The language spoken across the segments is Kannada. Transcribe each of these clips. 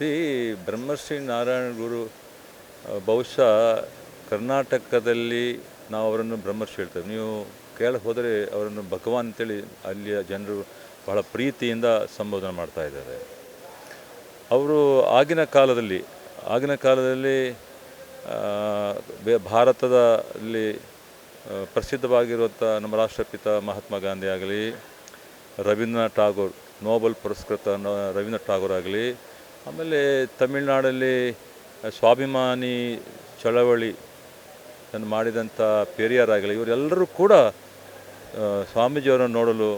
ಸಿ ಬ್ರಹ್ಮಶ್ರೀ ನಾರಾಯಣ ಗುರು ಬಹುಶಃ ಕರ್ನಾಟಕದಲ್ಲಿ ನಾವು ಅವರನ್ನು ಬ್ರಹ್ಮರ್ಷಿ ಹೇಳ್ತೇವೆ. ನೀವು ಕೇಳ ಹೋದರೆ ಅವರನ್ನು ಭಗವಾನ್ ಅಂತೇಳಿ ಅಲ್ಲಿಯ ಜನರು ಬಹಳ ಪ್ರೀತಿಯಿಂದ ಸಂಬೋಧನೆ ಮಾಡ್ತಾ ಇದ್ದಾರೆ. ಅವರು ಆಗಿನ ಕಾಲದಲ್ಲಿ ಆಗಿನ ಕಾಲದಲ್ಲಿ ಭಾರತದಲ್ಲಿ ಪ್ರಸಿದ್ಧವಾಗಿರುವಂಥ ನಮ್ಮ ರಾಷ್ಟ್ರಪಿತ ಮಹಾತ್ಮ ಗಾಂಧಿ ಆಗಲಿ, ರವೀಂದ್ರನಾಥ್ ಟಾಗೋರ್ ನೋಬಲ್ ಪುರಸ್ಕೃತ ರವೀಂದ್ರನಾಥ್ ಟಾಗೋರ್ ಆಗಲಿ ಆಮೇಲೆ ತಮಿಳುನಾಡಲ್ಲಿ ಸ್ವಾಭಿಮಾನಿ ಚಳವಳಿ ಅನ್ನು ಮಾಡಿದಂಥ ಪೇರಿಯರಾಗಲಿ ಇವರೆಲ್ಲರೂ ಕೂಡ ಸ್ವಾಮೀಜಿಯವರನ್ನು ನೋಡಲು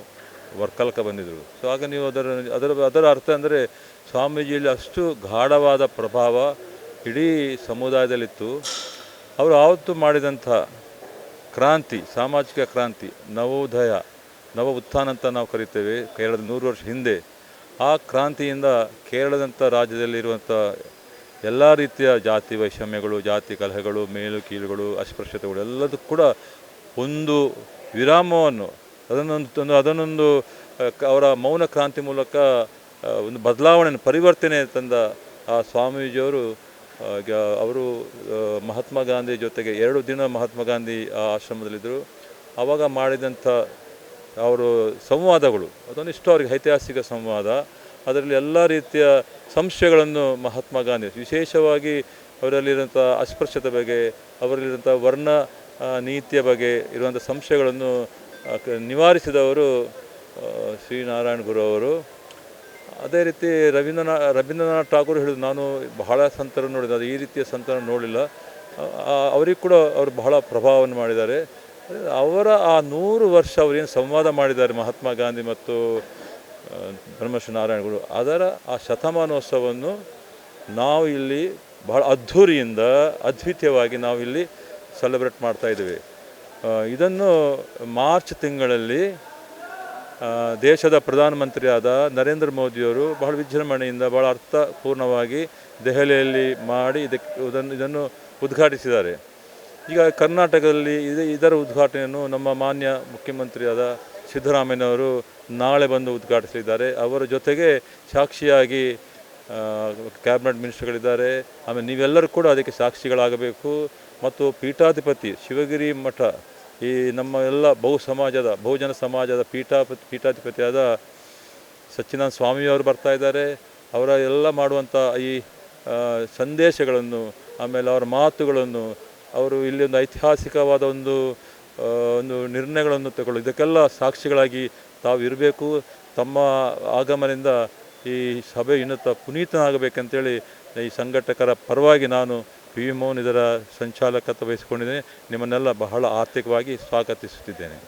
ವರ್ಕಲ್ಕ ಬಂದಿದ್ದರು ಸೊ ಆಗ ನೀವು ಅದರ ಅದರ ಅದರ ಅರ್ಥ ಅಂದರೆ ಸ್ವಾಮೀಜಿಯಲ್ಲಿ ಅಷ್ಟು ಗಾಢವಾದ ಪ್ರಭಾವ ಇಡೀ ಸಮುದಾಯದಲ್ಲಿತ್ತು. ಅವರು ಆವತ್ತು ಮಾಡಿದಂಥ ಕ್ರಾಂತಿ, ಸಾಮಾಜಿಕ ಕ್ರಾಂತಿ, ನವೋದಯ ನವ ಉತ್ಥಾನ ಅಂತ ನಾವು ಕರಿತೇವೆ. ಕೇರಳದ ನೂರು ವರ್ಷ ಹಿಂದೆ ಆ ಕ್ರಾಂತಿಯಿಂದ ಕೇರಳದಂಥ ರಾಜ್ಯದಲ್ಲಿರುವಂಥ ಎಲ್ಲ ರೀತಿಯ ಜಾತಿ ವೈಷಮ್ಯಗಳು, ಜಾತಿ ಕಲಹಗಳು, ಮೇಲು ಕೀಳುಗಳು ಅಸ್ಪೃಶ್ಯತೆಗಳು ಎಲ್ಲದಕ್ಕೂ ಕೂಡ ಒಂದು ವಿರಾಮವನ್ನು, ಅದನ್ನೊಂದು ಅದನ್ನೊಂದು ಅವರ ಮೌನ ಕ್ರಾಂತಿ ಮೂಲಕ ಒಂದು ಬದಲಾವಣೆಯನ್ನು, ಪರಿವರ್ತನೆ ತಂದ ಆ ಸ್ವಾಮೀಜಿಯವರು ಅವರು ಮಹಾತ್ಮ ಗಾಂಧಿ ಜೊತೆಗೆ ಎರಡು ದಿನ ಮಹಾತ್ಮ ಗಾಂಧಿ ಆ ಆಶ್ರಮದಲ್ಲಿದ್ದರು. ಆವಾಗ ಮಾಡಿದಂಥ ಅವರು ಸಂವಾದಗಳು, ಅದೊಂದು ಅವರಿಗೆ ಐತಿಹಾಸಿಕ ಸಂವಾದ. ಅದರಲ್ಲಿ ಎಲ್ಲ ರೀತಿಯ ಸಂಶಯಗಳನ್ನು ಮಹಾತ್ಮ ಗಾಂಧಿ, ವಿಶೇಷವಾಗಿ ಅವರಲ್ಲಿರುವಂಥ ಅಸ್ಪೃಶ್ಯತೆ ಬಗ್ಗೆ, ಅವರಲ್ಲಿರುವಂಥ ವರ್ಣ ನೀತಿಯ ಬಗ್ಗೆ ಇರುವಂಥ ಸಂಶಯಗಳನ್ನು ನಿವಾರಿಸಿದವರು ಶ್ರೀನಾರಾಯಣ ಗುರು ಅವರು. ಅದೇ ರೀತಿ ರವೀಂದ್ರನಾಥ ರವೀಂದ್ರನಾಥ್ ಠಾಗೂರ್ ಹೇಳಿದ್ರು, ನಾನು ಬಹಳ ಸಂತರನ್ನು ನೋಡಿದೆ ಅದು ಈ ರೀತಿಯ ಸಂತರನ್ನು ನೋಡಲಿಲ್ಲ. ಅವರಿಗೆ ಕೂಡ ಅವರು ಬಹಳ ಪ್ರಭಾವವನ್ನು ಮಾಡಿದ್ದಾರೆ. ಅವರ ಆ ನೂರು ವರ್ಷ ಅವರೇನು ಸಂವಾದ ಮಾಡಿದ್ದಾರೆ ಮಹಾತ್ಮ ಗಾಂಧಿ ಮತ್ತು ಬ್ರಹ್ಮಶ್ರೀ ನಾರಾಯಣ ಗುರು ಅದರ ಆ ಶತಮಾನೋತ್ಸವವನ್ನು ನಾವು ಇಲ್ಲಿ ಬಹಳ ಅದ್ಧೂರಿಯಿಂದ, ಅದ್ವಿತೀಯವಾಗಿ ನಾವು ಇಲ್ಲಿ ಸೆಲೆಬ್ರೇಟ್ ಮಾಡ್ತಾ ಇದ್ದೀವಿ. ಇದನ್ನು ಮಾರ್ಚ್ ತಿಂಗಳಲ್ಲಿ ದೇಶದ ಪ್ರಧಾನಮಂತ್ರಿಯಾದ ನರೇಂದ್ರ ಮೋದಿಯವರು ಬಹಳ ವಿಜೃಂಭಣೆಯಿಂದ, ಬಹಳ ಅರ್ಥಪೂರ್ಣವಾಗಿ ದೆಹಲಿಯಲ್ಲಿ ಮಾಡಿ ಇದಕ್ಕೆ, ಇದನ್ನು ಇದನ್ನು ಉದ್ಘಾಟಿಸಿದ್ದಾರೆ. ಈಗ ಕರ್ನಾಟಕದಲ್ಲಿ ಇದು ಇದರ ಉದ್ಘಾಟನೆಯನ್ನು ನಮ್ಮ ಮಾನ್ಯ ಮುಖ್ಯಮಂತ್ರಿಯಾದ ಸಿದ್ದರಾಮಯ್ಯನವರು ನಾಳೆ ಬಂದು ಉದ್ಘಾಟಿಸಲಿದ್ದಾರೆ. ಅವರ ಜೊತೆಗೆ ಸಾಕ್ಷಿಯಾಗಿ ಕ್ಯಾಬಿನೆಟ್ ಮಿನಿಸ್ಟರ್ಗಳಿದ್ದಾರೆ. ಆಮೇಲೆ ನೀವೆಲ್ಲರೂ ಕೂಡ ಅದಕ್ಕೆ ಸಾಕ್ಷಿಗಳಾಗಬೇಕು. ಮತ್ತು ಪೀಠಾಧಿಪತಿ ಶಿವಗಿರಿ ಮಠ, ಈ ನಮ್ಮ ಎಲ್ಲ ಬಹು ಸಮಾಜದ, ಬಹುಜನ ಸಮಾಜದ ಪೀಠಾಪತಿ ಪೀಠಾಧಿಪತಿಯಾದ ಸಚ್ಚಿದಾನಂದ ಸ್ವಾಮಿಯವರು ಬರ್ತಾ ಇದ್ದಾರೆ. ಅವರ ಎಲ್ಲ ಮಾಡುವಂಥ ಈ ಸಂದೇಶಗಳನ್ನು, ಆಮೇಲೆ ಅವರ ಮಾತುಗಳನ್ನು ಅವರು ಇಲ್ಲಿ ಒಂದು ಐತಿಹಾಸಿಕವಾದ ಒಂದು ಒಂದು ನಿರ್ಣಯಗಳನ್ನು ತಗೊಳ್ಳಿ. ಇದಕ್ಕೆಲ್ಲ ಸಾಕ್ಷಿಗಳಾಗಿ ತಾವು ಇರಬೇಕು. ತಮ್ಮ ಆಗಮನದಿಂದ ಈ ಸಭೆ ಇನ್ನತ ಪುನೀತನಾಗಬೇಕಂತೇಳಿ ಈ ಸಂಘಟಕರ ಪರವಾಗಿ ನಾನು ಪಿ. ವಿ ಮೋಹನ್ ಇದರ ಸಂಚಾಲಕತ್ವ ವಹಿಸಿಕೊಂಡಿದ್ದೇನೆ. ನಿಮ್ಮನ್ನೆಲ್ಲ ಬಹಳ ಆರ್ಥಿಕವಾಗಿ ಸ್ವಾಗತಿಸುತ್ತಿದ್ದೇನೆ.